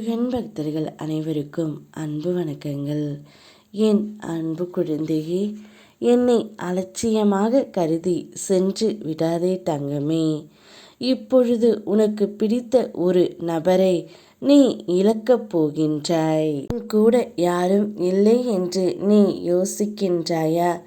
முருகன் பக்தர்கள் அனைவருக்கும் அன்பு வணக்கங்கள். என் அன்பு குழந்தையே என்னை அலட்சியமாக கருதி சென்று விடாதே தங்கமே. இப்பொழுது உனக்கு பிடித்த ஒரு நபரை நீ இழக்கப் போகின்றாய். கூட யாரும் இல்லை என்று நீ யோசிக்கின்றாயா?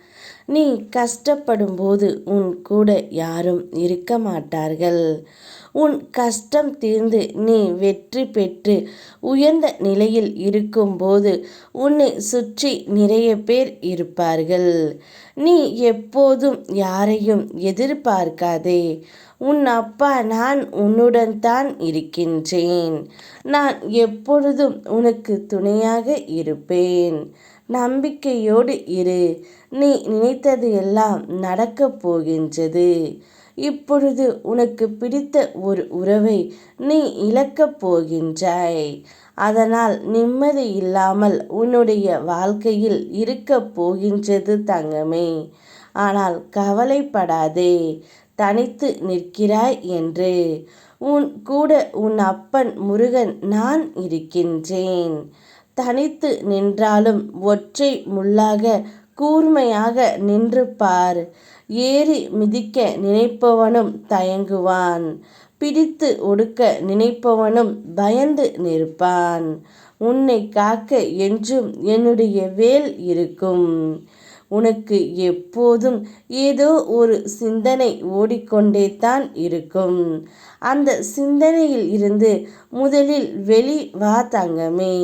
நீ கஷ்டப்படும் போது உன் கூட யாரும் இருக்க மாட்டார்கள். உன் கஷ்டம் தீர்ந்து நீ வெற்றி பெற்று உயர்ந்த நிலையில் இருக்கும்போது உன்னை சுற்றி நிறைய பேர் இருப்பார்கள். நீ எப்போதும் யாரையும் எதிர்பார்க்காதே. உன் அப்பா நான் உன்னுடன் தான் இருக்கின்றேன். நான் எப்பொழுதும் உனக்கு துணையாக இருப்பேன். நம்பிக்கையோடு இரு. நீ நினைத்தது எல்லாம் நடக்கப் போகின்றது. இப்பொழுது உனக்கு பிடித்த ஒரு உறவை நீ இழக்கப் போகின்றாய். அதனால் நிம்மதி இல்லாமல் உன்னுடைய வாழ்க்கையில் இருக்கப் போகின்றது தங்கமே. ஆனால் கவலைப்படாதே. தனித்து நிற்கிறாய் என்று. உன் கூட உன் அப்பன் முருகன் நான் இருக்கின்றேன். தனித்து நின்றாலும் ஒற்றை முள்ளாக கூர்மையாக நின்று பார் ஏறி மிதிக்க நினைப்பவனும் தயங்குவான். பிடித்து ஒடுக்க நினைப்பவனும் பயந்து நிற்பான். உன்னை காக்க என்றும் என்னுடைய வேல் இருக்கும். உனக்கு எப்போதும் ஏதோ ஒரு சிந்தனை ஓடிக்கொண்டே தான் இருக்கும். அந்த சிந்தனையில் இருந்து முதலில் வெளி வா தங்கமே.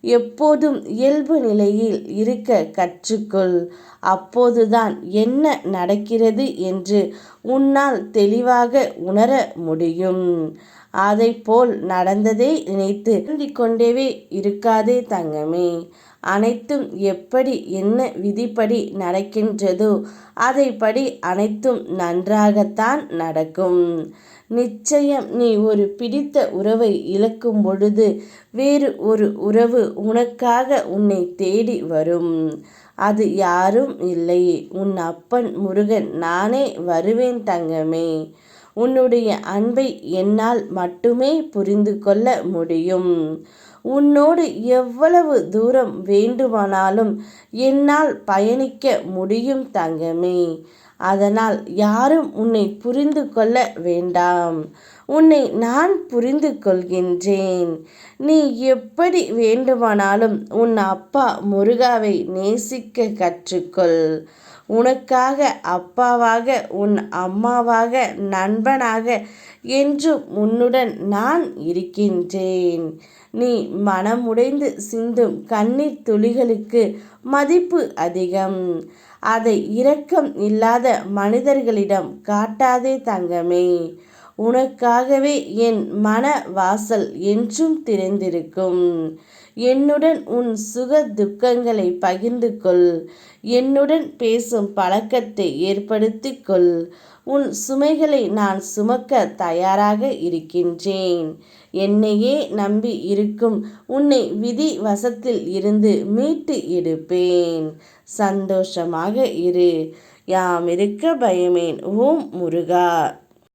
எப்போதும் இயல்பு நிலையில் இருக்க கற்றுக்கொள். அப்போதுதான் என்ன நடக்கிறது என்று உன்னால் தெளிவாக உணர முடியும். அதை போல் நடந்ததை நினைத்து கொண்டேவே இருக்காதே தங்கமே. அனைத்தும் எப்படி என்ன விதிப்படி நடக்கின்றதோ அதைப்படி அனைத்தும் நன்றாகத்தான் நடக்கும். நிச்சயம் நீ ஒரு பிடித்த உறவை இழக்கும் பொழுது வேறு ஒரு உறவு உனக்காக உன்னை தேடி வரும். அது யாரும் இல்லை. உன் அப்பன் முருகன் நானே வருவேன் தங்கமே. உன்னுடைய அன்பை என்னால் மட்டுமே புரிந்து கொள்ள முடியும். உன்னோடு எவ்வளவு தூரம் வேண்டுமானாலும் என்னால் பயணிக்க முடியும் தங்கமே. அதனால் யாரும் உன்னை புரிந்து கொள்ள வேண்டாம். உன்னை நான் புரிந்து கொள்கின்றேன் நீ எப்படி வேண்டுமானாலும் உன் அப்பா முருகாவை நேசிக்க கற்றுக்கொள். உனக்காக அப்பாவாக உன் அம்மாவாக நண்பனாக என்றும் உன்னுடன் நான் இருக்கின்றேன். நீ மனமுடைந்து சிந்தும் கண்ணீர் துளிகளுக்கு மதிப்பு அதிகம். அதை இரக்கம் இல்லாத மனிதர்களிடம் காட்டாதே தங்கமே. உனக்காகவே என் மன வாசல் என்றும் திறந்திருக்கும். என்னுடன் உன் சுக துக்கங்களை பகிர்ந்து கொள் என்னுடன் பேசும் பழக்கத்தை ஏற்படுத்தி கொள் உன் சுமைகளை நான் சுமக்க தயாராக இருக்கின்றேன். என்னையே நம்பி இருக்கும் உன்னை விதி வசத்தில் இருந்து மீட்டு எடுப்பேன். சந்தோஷமாக இரு. யாம் இருக்க பயமேன் ஓம் முருகா.